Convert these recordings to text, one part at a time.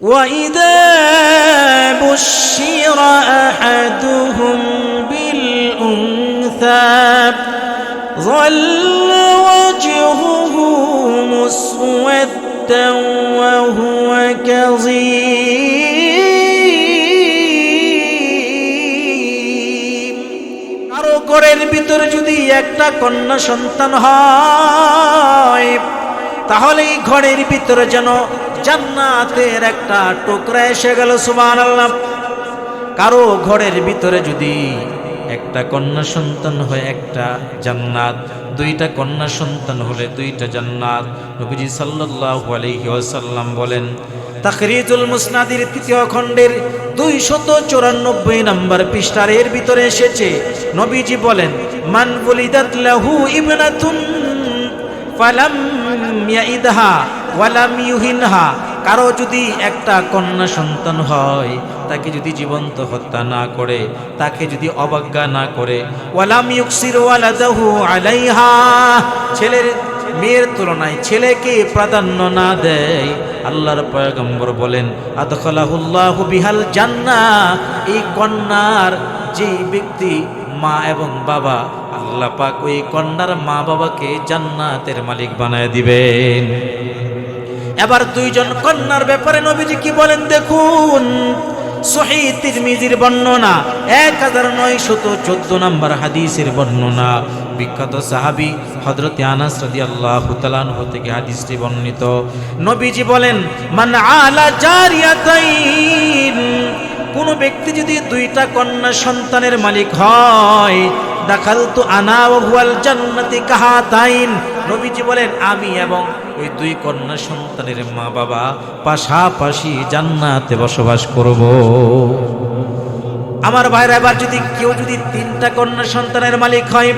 وإذا بشر أحدهم بالأنثى ظل وجهه مسودا وهو كظيم কারো ঘরের ভিতরে যদি একটা কন্যা সন্তান হয় তাহলে এই ঘরের ভিতরে যেন জান্নাতের একটা টুকরা এসে গেল সুমান আল্লাহ কারও ঘরের ভিতরে যদি একটা কন্যা সন্তান হয়, একটা জান্নাত, দুইটা কন্যা সন্তান হলে দুইটা জান্নাত, নবীজি সাল্লাল্লাহু আলাইহি ওয়াসাল্লাম বলেন, তাখরিজুল মুসনাদির তৃতীয় খণ্ডের দুইশত চুরানব্বই নম্বর পৃষ্ঠার এর ভিতরে এসেছে। নবীজি বলেন, মান বুলিদাত লাহু ইবনাতুন ফালাম ইয়াইদহা। ওয়ালাম ইউহিনহা, কারও যদি একটা কন্যা সন্তান হয়, তাকে যদি জীবন্ত হত্যা না করে, তাকে যদি অবজ্ঞা না করে, ওয়ালাম ইউকসির ওয়ালাদাহু আলাইহা, ছেলের মেয়ের তুলনায় ছেলেকে প্রাধান্য না দেয়, আল্লাহর পয়গম্বর বলেন, আদখলাহুল্লাহু বিহাল জান্না, এই কন্যার যে ব্যক্তি মা এবং বাবা, আল্লাহ পাক ওই কন্যার মা বাবাকে জান্নাতের মালিক বানায় দিবেন। এবার দুইজন কন্যার ব্যাপারে নবীজি কি বলেন দেখুন। তিরমিজির বর্ণনা, এক হাজার নম্বর হাদিসের বর্ণনা। বিখ্যাত আনাস বর্ণিত। নবীজি বলেন, মান আলা কোনো ব্যক্তি যদি দুইটা কন্যা সন্তানের মালিক হয় দেখাল তো আনা ওয়াল জান্নাতি কাহাতাইন নবীজি বলেন, আমি এবং ওই দুই কন্যা সন্তানের মা বাবা পাশাপাশি জান্নাতে বসবাস করব। আমার ভাইরা, এবার যদি কেউ যদি তিনটা কন্যা সন্তানের মালিক হয়,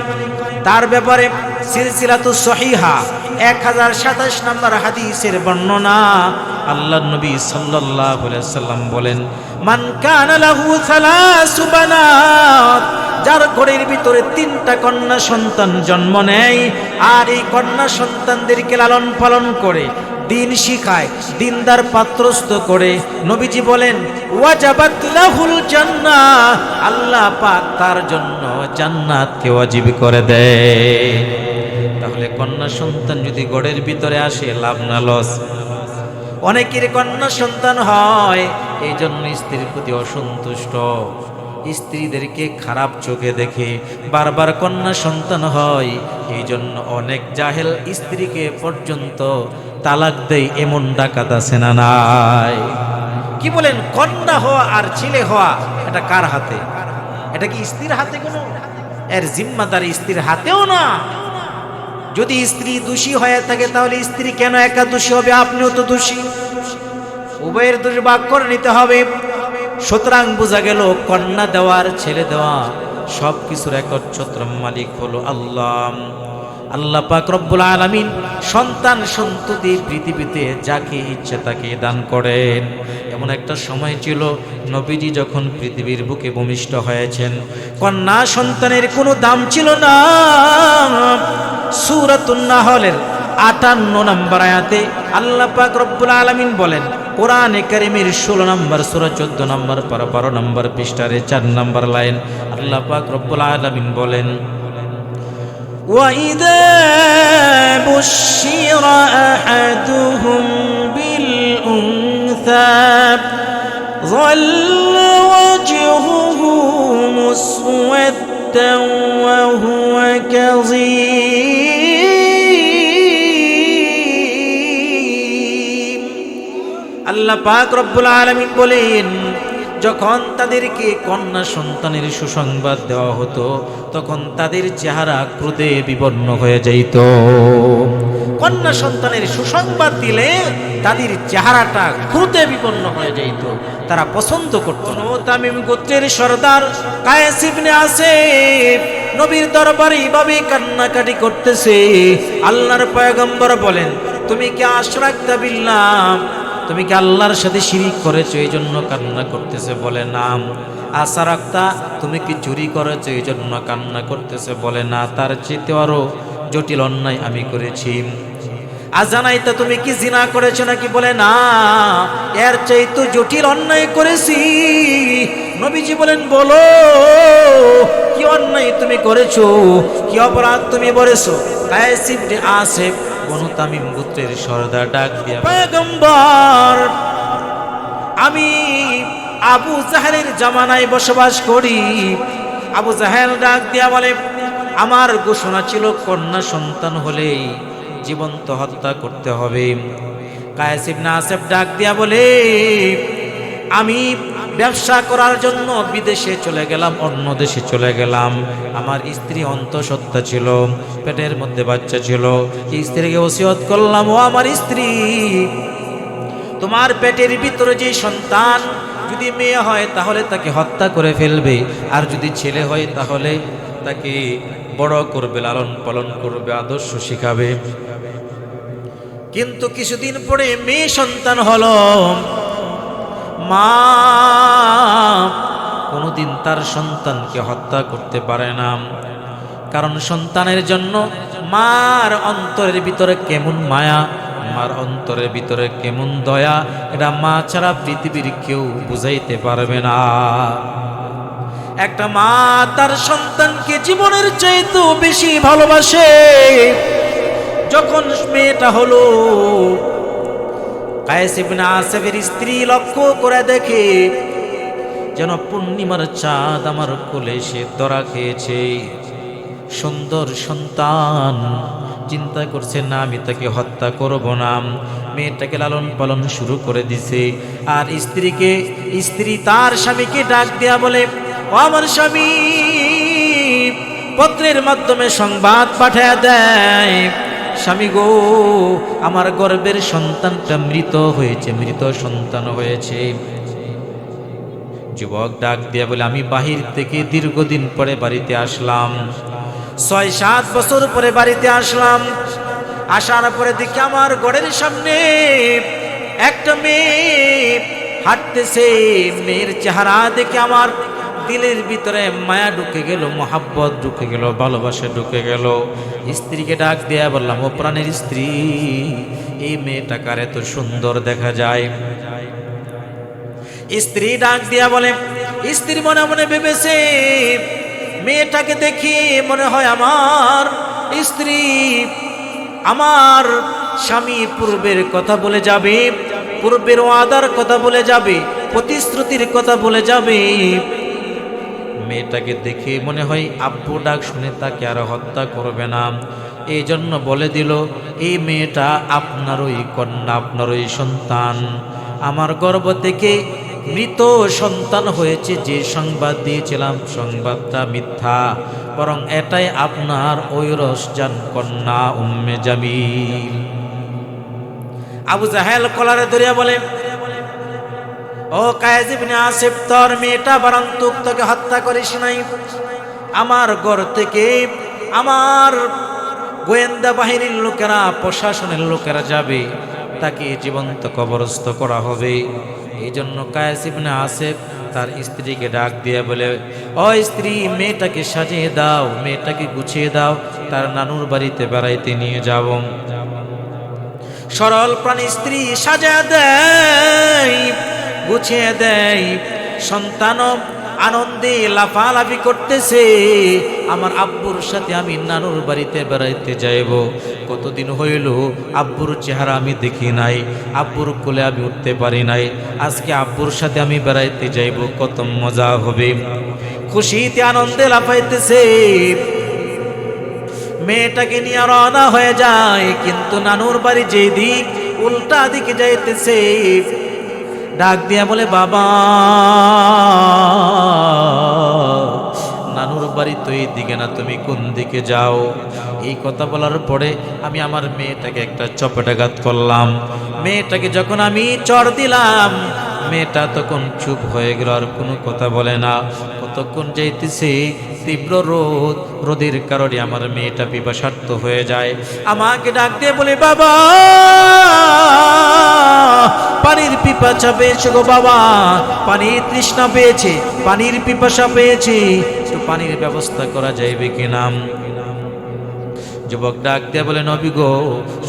তার ব্যাপারে সিলসিলাতু সহিহা এক হাজার সাতাশ নম্বর হাদিসের বর্ণনা আল্লাহ নবী আলাইহি সাল্লাম বলেন, মান কানা লাহু সালাসু বানাত যার ঘরের ভিতরে তিনটা কন্যা সন্তান জন্ম নেয়, আর এই কন্যা সন্তানদেরকে লালন পালন করে, দিন শিখায়, দিনদার পাত্রস্থ করে। নবীজি বলেন, ওয়াজাবাত লাহুল জান্নাহ আল্লাহ পাক তার জন্য জান্নাতকে ওয়াজিব করে দেয়। কন্যা সন্তান যদি গড়ের ভিতরে আসে, লাভ না লস অনেকের কন্যা সন্তান হয় এই জন্য স্ত্রীর প্রতি অসন্তুষ্ট। স্ত্রীদেরকে খারাপ চোখে দেখে বারবার কন্যা সন্তান হয় এই জন্য অনেক জাহেল স্ত্রীকে পর্যন্ত তালাক দেয়, এমন ডাকাত আছে না নাই? কি বলেন, কন্যা হওয়া আর ছেলে হওয়া, এটা কার হাতে? এটা কি স্ত্রীর হাতে কোনো? এর জিম্মাদার স্ত্রীর হাতেও না। যদি স্ত্রী দোষী হয়ে থাকে, তাহলে স্ত্রী কেন একা দোষী হবে? আপনিও তো দোষী। উভয়ের দোষ ভাগ করে নিতে হবে। সুতরাং বোঝা গেল, কন্যা দেওয়ার ছেলে দেওয়া সব কিছুর একচ্ছত্র মালিক হলো আল্লাহ। আল্লাহ পাক রব্বুল আলামিন সন্তান সন্ততি পৃথিবীতে যাকে ইচ্ছে তাকে দান করেন। এমন একটা সময় ছিল, নবীজি যখন পৃথিবীর বুকে ভূমিষ্ঠ হয়েছেন, কন্যা সন্তানের কোনো দাম ছিল না। সুরাতুন নাহলের আটান্ন নম্বর আয়াতে আল্লাহ পাক রব্বুল আলামিন বলেন কোরআনে কারিমের ষোলো নম্বর সুরা চোদ্দ নম্বর বারো বারো নম্বর পৃষ্ঠারে চার নম্বর লাইন আল্লাহ পাক রব্বুল আলামিন বলেন وإذا بشر أحدهم بالأنثى ظل وجهه مسودا আল্লাহ পাক রব্বুল আলামিন বলেন, যখন তাদেরকে কন্যা সন্তানের সুসংবাদ দেওয়া হতো, তখন তাদের চেহারা ক্রোধে বিবর্ণ হয়ে যাইত। কন্যা সন্তানের সুসংবাদ দিলে তাদের চেহারাটা ক্রোধে বিবর্ণ হয়ে যাইত। তারা পছন্দ করত তামিম গোত্রের সর্দার কায়েস ইবনে আসিফ নবীর দরবারে এইভাবে কান্নাকাটি করতেছে। আল্লাহর পয়গম্বর বলেন, তুমি কি আশরাকতা বিল্লাহ? তুমি কি আল্লাহর সাথে শিরিক করেছ? এই জন্য কান্না করতেছে, বলে নাম আশা রাখতা তুমি কি চুরি করেছ? এই জন্য কান্না করতেছে, বলে না। তার চেয়ে আরও জটিল অন্যায় আমি করেছি। আর জানাই তো তুমি কি জিনা করেছ নাকি? বলে না। এর চাই তো জটিল অন্যায় করেছি। নবীজি বলেন, বলো, কি অন্যায় তুমি করেছ? কি অপরাধ তুমি বলেছ কায়েসিব আসেফ বনু তামিম গোত্রের সর্দার ডাক দিয়া পয়গম্বর, আমি আবু জাহেলের জামানায় বসবাস করি। আবু জাহেল ডাক দিয়া বলে, আমার ঘোষণা ছিল কন্যা সন্তান হলেই জীবন্ত হত্যা করতে হবে। কায়েসিব নাসেব ডাক দিয়া বলে, আমি ব্যবসা করার জন্য বিদেশে চলে গেলাম, অন্য দেশে চলে গেলাম। আমার স্ত্রী অন্তঃসত্ত্বা ছিল, পেটের মধ্যে বাচ্চা ছিল। স্ত্রীকে ওসিয়ত করলাম, ও আমার স্ত্রী, তোমার পেটের ভিতরে যে সন্তান যদি মেয়ে হয়, তাহলে তাকে হত্যা করে ফেলবে। আর যদি ছেলে হয়, তাহলে তাকে বড় করবে, লালন পালন করবে, আদর্শ শিখাবে। কিন্তু কিছুদিন পরে মেয়ে সন্তান হলো। মা, কোনোদিন তার সন্তানকে হত্যা করতে পারে না। কারণ সন্তানের জন্য মার অন্তরের ভিতরে কেমন মায়া, মার অন্তরের ভিতরে কেমন দয়া, এটা মা ছাড়া পৃথিবীর কেউ বুঝাইতে পারবে না। একটা মা তার সন্তানকে জীবনের চাইতেও বেশি ভালোবাসে। যখন মেয়েটা হলো আসেফের স্ত্রী লক্ষ্য করে দেখে, যেন পূর্ণিমার চাঁদ আমার কোলে সে ধরা খেয়েছে। সুন্দর সন্তান, চিন্তা করছে, না, আমি তাকে হত্যা করব না। মেয়েটাকে লালন পালন শুরু করে দিছে। আর স্ত্রীকে, স্ত্রী তার স্বামীকে ডাক দেয়া বলে আমার স্বামী, পত্রের মাধ্যমে সংবাদ পাঠায় দেয়। স্বামী গো, আমার গর্বের সন্তানটা মৃত হয়েছে, মৃত সন্তান হয়েছে। যুবক ডাক দিয়ে বলে, আমি বাহির থেকে দীর্ঘদিন পরে বাড়িতে আসলাম। ছয় সাত বছর পরে বাড়িতে আসলাম। আসার পরে দেখি আমার গড়ের সামনে একটা মেয়ে হাঁটতেছে। মেয়ের চেহারা দেখে আমার দিলের ভিতরে মায়া ঢুকে গেল, মোহাব্বত ঢুকে গেল, ভালোবাসা ঢুকে গেল। স্ত্রীকে ডাক দেয়া বললাম, ও প্রাণের স্ত্রী, এই মেয়েটাকার এত সুন্দর দেখা যায়? স্ত্রী ডাক দিয়া বলে, স্ত্রী মনে মনে ভেবেছে, মেয়েটাকে দেখি মনে হয় আমার স্ত্রী আমার স্বামী পূর্বের কথা বলে যাবে, পূর্বের ওয়াদার কথা বলে যাবে, প্রতিশ্রুতির কথা বলে যাবে। মেয়েটাকে দেখে মনে হয় আব্বু ডাক শুনে তাকে আর হত্যা করবে না। এই জন্য বলে দিল, এই মেয়েটা আপনারই কন্যা, আপনারই সন্তান। আমার গর্ব থেকে মৃত সন্তান হয়েছে যে সংবাদ দিয়েছিলাম, সংবাদটা মিথ্যা। বরং এটাই আপনার ওই রসজান কন্যা উম্মে জামিল। আবু জাহেল কলারে দরিয়া বলে ও কায়াজিবনে আসিফ, তোর মেয়েটা বারান্তুক তোকে হত্যা করিস নাই। আমার ঘর থেকে আমার গোয়েন্দা বাহিনীর লোকেরা, প্রশাসনের লোকেরা যাবে। তাকে জীবন্ত কবরস্থ করা হবে। এই জন্য কায়াসিবনে আসেফ তার স্ত্রীকে ডাক দিয়ে বলে, ও স্ত্রী, মেয়েটাকে সাজিয়ে দাও, মেয়েটাকে গুছিয়ে দাও, তার নানুর বাড়িতে বেড়াইতে নিয়ে যাব সরল প্রাণী স্ত্রী সাজা দেয়। গুছিয়ে দেয় সন্তান আনন্দে লাফালাফি করতেছে। আমার আব্বুর সাথে আমি নানুর বাড়িতে বেড়াইতে যাইব। কতদিন হইল আব্বুর চেহারা আমি দেখি নাই। আব্বুর কোলে আমি উঠতে পারি নাই। আজকে আব্বুর সাথে আমি বেড়াইতে যাইব, কত মজা হবে। খুশিতে আনন্দে লাফাইতেছে। মেয়েটাকে নিয়ে রওনা হয়ে যায়, কিন্তু নানুর বাড়ি যেই দিক উল্টা দিকে যাইতেছে। ডাক দিয়া বলে, বাবা, নানুর বাড়ি তো এই দিকে না, তুমি কোন দিকে যাও? এই কথা বলার পরে আমি আমার মেয়েটাকে একটা চপেটাঘাত করলাম। মেয়েটাকে যখন আমি চড় দিলাম, মেয়েটা তখন চুপ হয়ে গেল, আর কোনো কথা বলে না। কতক্ষণ যাইতেছে, তীব্র রোদ, রোদের কারণে আমার মেয়েটা পিপাসার্থ হয়ে যায়। আমাকে ডাক দিয়ে বলে, বাবা পানির পিপাসা পেয়েছে গো বাবা। পানির তৃষ্ণা পেয়েছে, পানির পিপাসা পেয়েছে। একটু পানির ব্যবস্থা করা যাইবে কিনা যুবক ডাক দিয়ে বলে, নবী গো,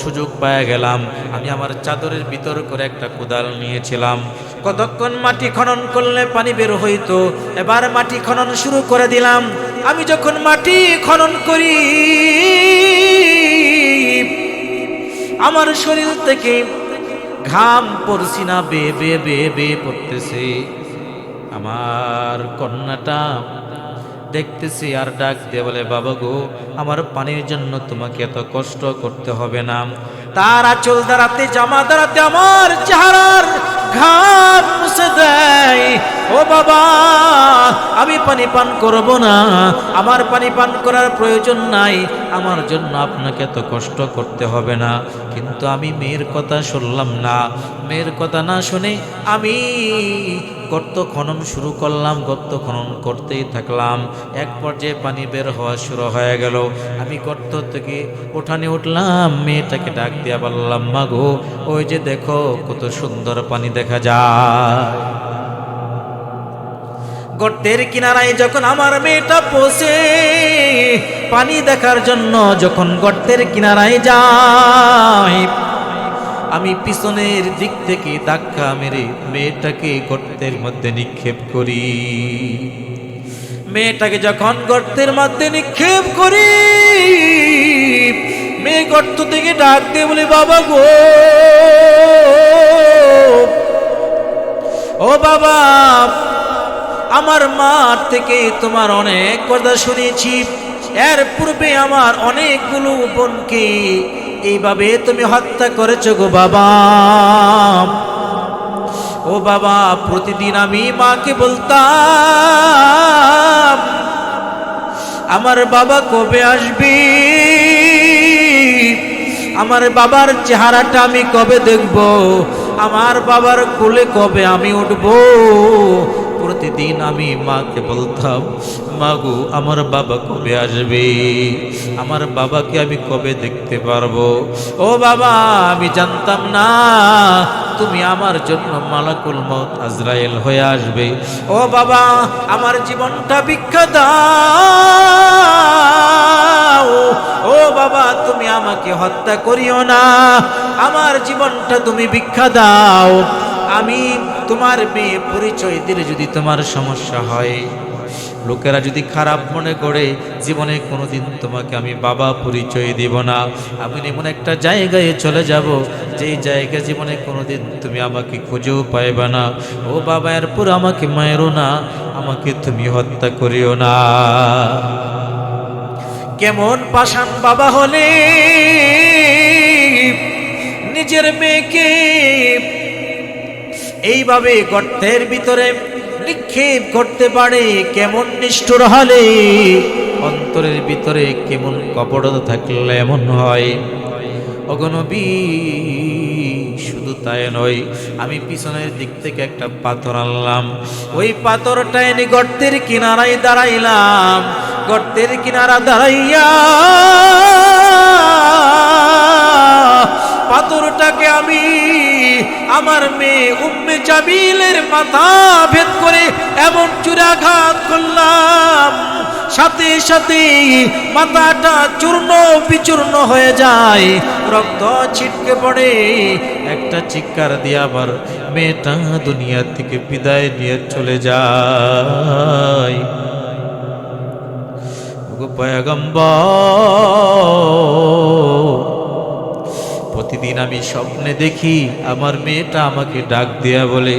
সুযোগ পায়ে গেলাম। আমি আমার চাদরের ভিতর করে একটা কোদাল নিয়েছিলাম। কতক্ষণ মাটি খনন করলে পানি বের হইতো? এবার মাটি খনন শুরু করে দিলাম। আমি যখন মাটি খনন করি, আমার শরীর থেকে ঘাম পড়ছি না, বে বে বে বে পড়তেছে। আমার কন্যাটা দেখতেছি আর ডাক দিয়ে বলে, বাবা গো, আমার পানির জন্য তোমাকে এত কষ্ট করতে হবে না। তার আচল দাঁড়াতে জামা দাঁড়াতে আমার চেহারার ঘাম মুছে দেয়। ও বাবা, আমি পানি পান করব না। আমার পানি পান করার প্রয়োজন নাই। আমার জন্য আপনাকে এত কষ্ট করতে হবে না। কিন্তু আমি মেয়ের কথা শুনলাম না। মেয়ের কথা না শুনে আমি গর্ত খনন শুরু করলাম, গর্ত খনন করতেই থাকলাম। এক পর্যায়ে পানি বের হওয়া শুরু হয়ে গেল। আমি গর্ত থেকে উঠানে উঠলাম, মেয়েটাকে ডাক দিয়া বললাম, মা গো, ওই যে দেখো কত সুন্দর পানি দেখা যায়। গর্তের কিনারায় যখন আমার মেয়েটা পৌঁছে পানি দেখার জন্য যখন গর্তের কিনারায় যায় আমি পিছনের দিক থেকে ধাক্কা মেরে মেয়েটাকে গর্তের মধ্যে নিক্ষেপ করি। মেয়েটাকে যখন গর্তের মধ্যে নিক্ষেপ করি, মেয়ে গর্ত থেকে ডাক দিয়ে বলে, বাবা গো, ও বাবা আমার মা থেকে তোমার অনেক কথা শুনেছি। এর পূর্বে আমার অনেকগুলো বোনকে এইভাবে তুমি হত্যা করেছ গো বাবা। ও বাবা, প্রতিদিন আমি মাকে বলতাম, আমার বাবা কবে আসবে? আমার বাবার চেহারাটা আমি কবে দেখব? আমার বাবার কোলে কবে আমি উঠব? প্রতিদিন আমি মাকে বলতাম, মাগু, আমার বাবা কবে আসবে? আমার বাবাকে আমি কবে দেখতে পারব? ও বাবা, আমি জানতাম না, তুমি আমার জন্য মালাকুল মত আজরায়েল হয়ে আসবে। ও বাবা, আমার জীবনটা দাও। ও বাবা, তুমি আমাকে হত্যা করিও না, আমার জীবনটা তুমি ভিক্ষা দাও। আমি তোমার মেয়ে পরিচয় দিলে যদি তোমার সমস্যা হয়, লোকেরা যদি খারাপ মনে করে, জীবনে কোনোদিন তোমাকে আমি বাবা পরিচয় দেব না। আমি এমন একটা জায়গায় চলে যাব, যেই জায়গা জীবনে কোনোদিন তুমি আমাকে খুঁজেও পাইবে না। ও বাবা, এরপর আমাকে মায়েরও না, আমাকে তুমি হত্যা করিও না। কেমন পাষাণ বাবা হলে, নিজের মেয়েকে এইভাবে গর্তের ভিতরে নিক্ষেপ করতে পারে কেমন নিষ্ঠুর হলে? অন্তরের ভিতরে কেমন কপটতা থাকলে এমন হয়? অগনবী শুধু তাই নয়, আমি পিছনের দিক থেকে একটা পাথর আনলাম। ওই পাথরটা এনে গর্তের কিনারায় দাঁড়াইলাম। গর্তের কিনারা দাঁড়াইয়া পাথরটাকে আমি আমার মেয়ে উম্মে জামিলের মাথা ভেদ করে এমন চূড়াঘাত করলাম। সাথে সাথে মাথাটা চূর্ণ বিচূর্ণ হয়ে যায়। রক্ত ছিটকে পড়ে। একটা চিৎকার দিয়ে আবার মেয়েটা দুনিয়া থেকে বিদায় নিয়ে চলে যায়। পয়গম্বর প্রতিদিন আমি স্বপ্নে দেখি আমার মেয়েটা আমাকে ডাক দেয়া বলে,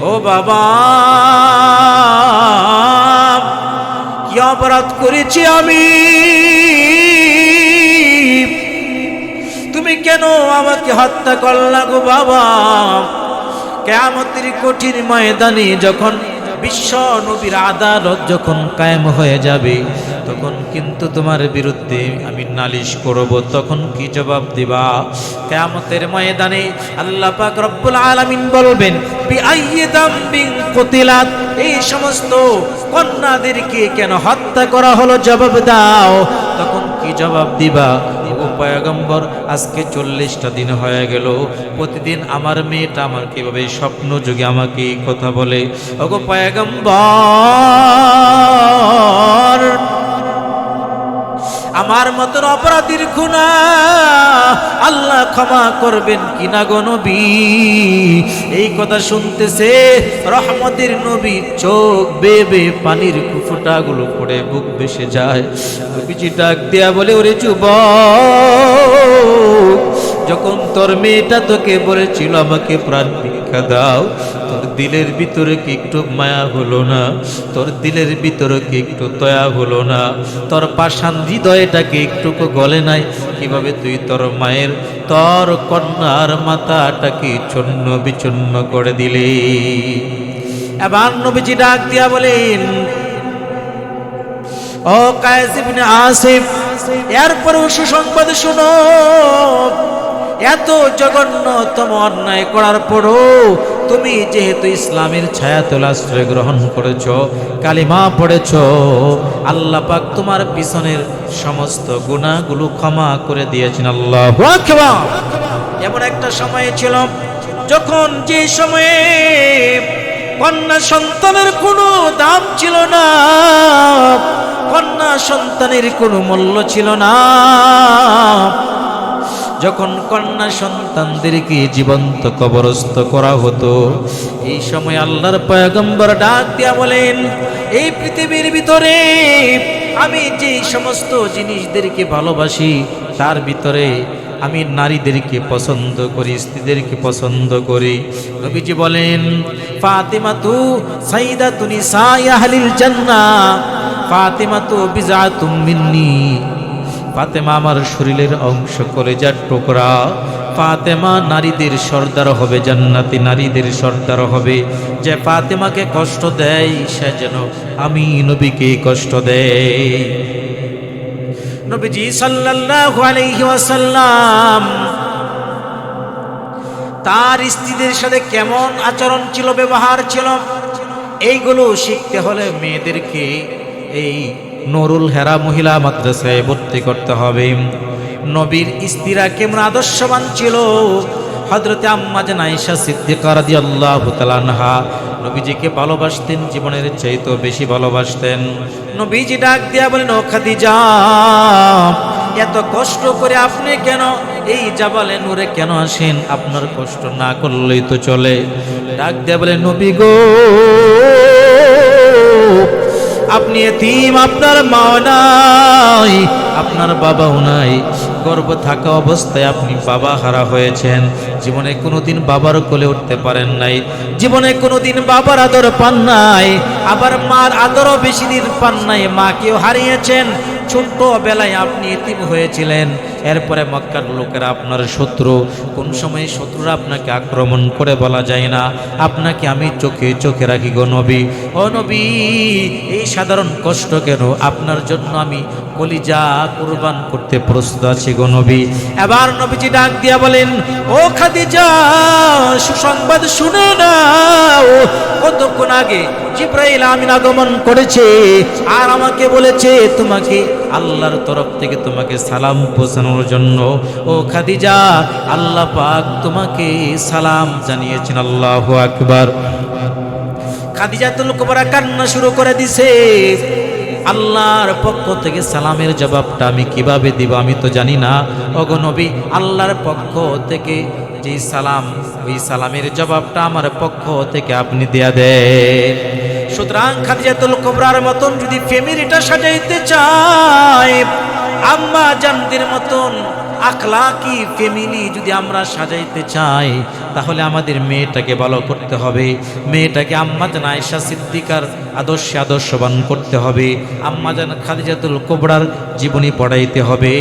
ও বাবা, কি অপরাধ করেছি আমি? তুমি কেন আমাকে হত্যা করলা গো বাবা? কেমতের কঠিন ময়দানে যখন বিশ্ব নবীর আদালত যখন কায়েম হয়ে যাবে, তখন কিন্তু তোমার বিরুদ্ধে আমি নালিশ করব। তখন কি জবাব দিবা? কেয়ামতের ময়দানে আল্লাহ পাক রব্বুল আলামিন বলবেন কুতিলাত এই সমস্ত কন্যাদেরকে কেন হত্যা করা হলো? জবাব দাও। তখন কি জবাব দিবা? ও পয়গম্বর, আজকে চল্লিশটা দিন হয়ে গেল। প্রতিদিন আমার মেয়েটা আমার কীভাবে স্বপ্ন যুগে আমাকে কথা বলে? ওগো পয়গম্বর আমার মতন অপরাধীর খুনা, আল্লাহ ক্ষমা করবেন কিনা গো নবী? এই কথা শুনতেছে রহমতের নবী, চোখ বেবে পানির ফুটাগুলো পড়ে, বুক বেসে যায়। নবীজি ডাক দেয়া বলে, ওরে যুবক, যখন তোর মেয়েটা তোকে বলেছিল আমাকে প্রাণ ভিক্ষা দাও। তোর দিলের ভিতরে কি একটু মায়া হলো না? তোর দিলের ভিতরে কি একটু দয়া হলো না? তোর পাষাণ হৃদয়টাকে একটুকু গলে নাই? কীভাবে তুই তোর মায়ের, তোর কন্যার মাথাটাকে ছন্ন বিচ্ছন্ন করে দিলে? এবার নবীজি ডাক দিয়া বলেন, ও কায়েস আসিফ, এরপরও সুসংবাদ শুনো। এত জঘন্যতম অন্যায় করার পরও তুমি যেহেতু ইসলামের ছায়াতল আশ্রয় গ্রহণ করেছ, কালিমা পড়েছ, আল্লাহ পাক তোমার পিছনের সমস্ত গুণাগুলো ক্ষমা করে দিয়েছেন। আল্লাহ এমন একটা সময় ছিল যখন যে সময়ে কন্যা সন্তানের কোনো দাম ছিল না, কন্যা সন্তানের কোনো মূল্য ছিল না। যখন কন্যা সন্তানদেরকে জীবন্ত কবরস্থ করা হতো, এই সময় আল্লাহর পয়গম্বর ডাক দিয়া বলেন, এই পৃথিবীর ভিতরে আমি যে সমস্ত জিনিসদেরকে ভালোবাসি, তার ভিতরে আমি নারীদেরকে পছন্দ করি, স্ত্রীদেরকে পছন্দ করি। নবীজি বলেন ফাতিমা তু সাইদা তুনি সাইয়াহলিল জান্নাহ ফাতিমা তু বিজাতুম মিন্নি। ফাতেমা আমার শরীরের অংশ করে যার টুকরা। ফাতেমা নারীদের সর্দার হবে, জান্নাতি নারীদের সর্দার হবে। যে ফাতেমাকে কষ্ট দেয়, সে যেন আমি নবীকে কষ্ট দেয় নবীজি সাল্লাল্লাহু আলাইহি ওয়াসাল্লাম তার স্ত্রীদের সাথে কেমন আচরণ ছিল, ব্যবহার ছিল, এইগুলো শিখতে হলে মেয়েদেরকে এই নুরুল হেরা মহিলা মাদ্রাসায় ভর্তি করতে হবে। নবীর স্ত্রীরা কেমন আদর্শবান ছিল? হজরতে আম্মাজান আয়েশা সিদ্দিকা রাদিয়াল্লাহু তাআলা আনহা নবীজিকে ভালোবাসতেন, জীবনের চাইতেও বেশি ভালোবাসতেন। নবীজি ডাক দিয়া বলেন, ও খাদিজা, এত কষ্ট করে আপনি কেন এই জাবালে নূরে কেন আসেন? আপনার কষ্ট না করলেই তো চলে। ডাক দিয়া বলে, নবী গো আপনি এতিম, আপনার মাও নাই, আপনার বাবাও নাই। গর্ব থাকা অবস্থায় আপনি বাবা হারা হয়েছেন। জীবনে কোনোদিন বাবার কোলে উঠতে পারেন নাই। জীবনে কোনোদিন বাবার আদর পান নাই। আবার মার আদরও বেশি দিন পান নাই। মাকেও হারিয়েছেন। ছোট্ট বেলায় আপনি এতিম হয়েছিলেন। এরপরে মক্কার লোকেরা আপনার শত্রু। কোন সময় শত্রুরা আপনাকে আক্রমণ করে বলা যায় না। আপনাকে আমি চোখে চোখে রাখি গো নবী। ও নবী, এই সাধারণ কষ্ট কেন? আপনার জন্য আমি কলিজা কুরবান করতে প্রস্তুত আছি গো নবী। এবার নবীজি ডাক দিয়া বলেন, ও খাদিজা, সুসংবাদ শুনে নাও। কতক্ষণ আগে জিব্রাইল আমিন আগমন করেছে, আর আমাকে বলেছে, তোমাকে আল্লাহর তরফ থেকে তোমাকে সালাম পৌঁছানোর জন্য। ও খাদিজা, আল্লাহ পাক তোমাকে সালাম জানিয়েছেন, আল্লাহু আকবার। খাদিজাতুল কুবরা কান্না শুরু করে দিছে। আল্লাহর পক্ষ থেকে সালামের জবাবটা আমি কীভাবে দিব আমি তো জানি না। ওগো নবী, আল্লাহর পক্ষ থেকে যে সালাম, ওই সালামের জবাবটা আমার পক্ষ থেকে আপনি দেয়া দেন। সুতরাং খাদিজাতুল কুবরার মতন যদি ফ্যামিলিটা সাজাইতে চায়, আম্মা জানদের মতন আখলাকি ফ্যামিলি যদি আমরা সাজাইতে চাই, তাহলে আমাদের মেয়েটাকে ভালো করতে হবে। মেয়েটাকে আম্মাজান আয়েশা সিদ্দিকার আদর্শে আদর্শবান করতে হবে। আম্মাজান খাদিজাতুল কোবরার জীবনী পড়াইতে হবে।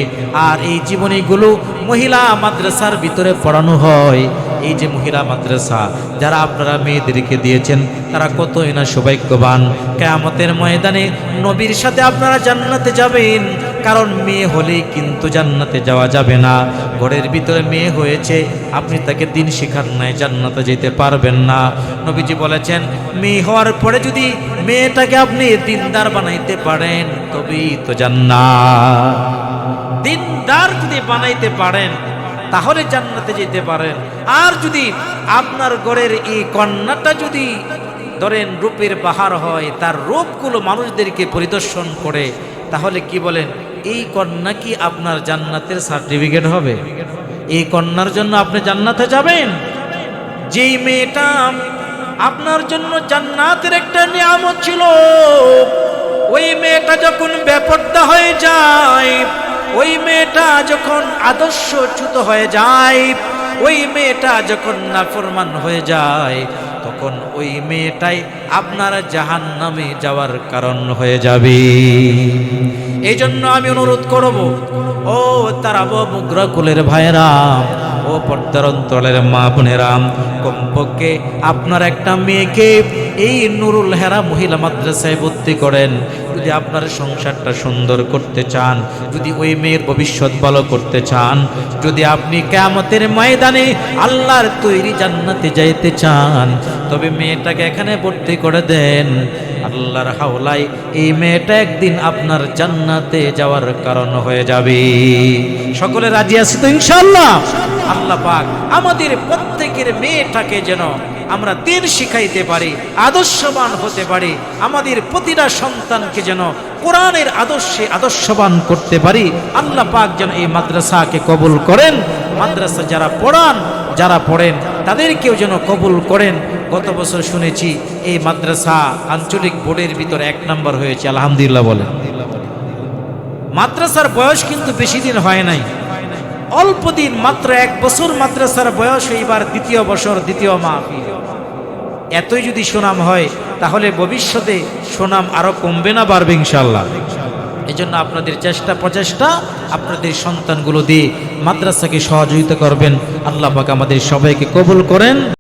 আর এই জীবনীগুলো মহিলা মাদ্রাসার ভিতরে পড়ানো হয়। এই যে মহিলা মাদ্রাসা, যারা আপনারা মেয়েদেরকে দিয়েছেন, তারা কতই না সৌভাগ্যবান। কেয়ামতের ময়দানে নবীর সাথে আপনারা জান্নাতে যাবেন, কারণ মেয়ে হলেই কিন্তু জান্নাতে যাওয়া যাবে না। ঘরের ভিতরে মেয়ে হয়েছে, আপনি তাকে দিন শেখার নাই জান্নাতে যেতে পারবেন না। নবীজি বলেছেন, মেয়ে হওয়ার পরে যদি মেয়েটাকে আপনি দিনদার বানাইতে পারেন, তবেই তো জান্নাত। দিনদার যদি বানাইতে পারেন তাহলে জান্নাতে যেতে পারেন। আর যদি আপনার ঘরের এই কন্যাটা যদি ধরেন রূপের বাহার হয়, তার রূপগুলো মানুষদেরকে পরিদর্শন করে, তাহলে কি বলেন, এই কন্যা কি আপনার জান্নাতের সার্টিফিকেট হবে? এই কন্যার জন্য আপনি জান্নাতে যাবেন? যেই মেয়েটা আপনার জন্য জান্নাতের একটা নিয়ামত ছিল, ওই মেয়েটা যখন বেপর্দা হয়ে যায় ওই মেয়েটা যখন আদর্শচ্যুত হয়ে যায়, ওই মেয়েটা যখন নাফরমান হয়ে যায়, তখন ওই মেয়েটাই আপনার জাহান নামে যাওয়ার কারণ হয়ে যাবে। এই জন্য আমি অনুরোধ করব, ও তারা বুগ্রকুলের ভাইরাম ও পর্দার মা বোনেরাম, কমপক্ষে আপনার একটা মেয়েকে এই নুরুল হেরা মহিলা মাদ্রাসায় ভর্তি করেন। যদি আপনার সংসারটা সুন্দর করতে চান, যদি ওই মেয়ের ভবিষ্যৎ ভালো করতে চান, যদি আপনি কেমতের ময়দানে আল্লাহর তৈরি জান্নাতে যাইতে চান, তবে মেয়েটাকে এখানে ভর্তি করে দেন। আল্লাহর হাওলায় এই মেয়েটা একদিন আপনার জান্নাতে যাওয়ার কারণ হয়ে যাবে। সকলে রাজি আছে তো ইনশাল্লাহ আল্লাহ পাক আমাদের প্রত্যেকের মেয়েটাকে যেন আমরা দিন শিখাইতে পারি, আদর্শবান হতে পারি, আমাদের প্রতিটা সন্তানকে যেন কোরআনের আদর্শে আদর্শবান করতে পারি। আল্লাহ পাক যেন এই মাদ্রাসাকে কবুল করেন মাদ্রাসা যারা পড়ান, যারা পড়েন, তাদেরকেও যেন কবুল করেন। গত বছর শুনেছি, এই মাদ্রাসা আঞ্চলিক বোর্ডের ভিতর এক নম্বর হয়েছে, আলহামদুলিল্লাহ বলেন। মাদ্রাসার বয়স কিন্তু বেশি দিন হয় নাই। অল্প দিন মাত্র এক বছর মাদ্রাসার বয়স, এইবার দ্বিতীয় বছর, দ্বিতীয় মাহফিল। এতই যদি সুনাম হয়, তাহলে ভবিষ্যতে সুনাম আরও কমবে না, বাড়বে ইনশাল্লাহ এই জন্য আপনাদের চেষ্টা প্রচেষ্টা, আপনাদের সন্তানগুলো দিয়ে মাদ্রাসাকে সহযোগিতা করবেন। আল্লাহ পাক আমাদের সবাইকে কবুল করেন।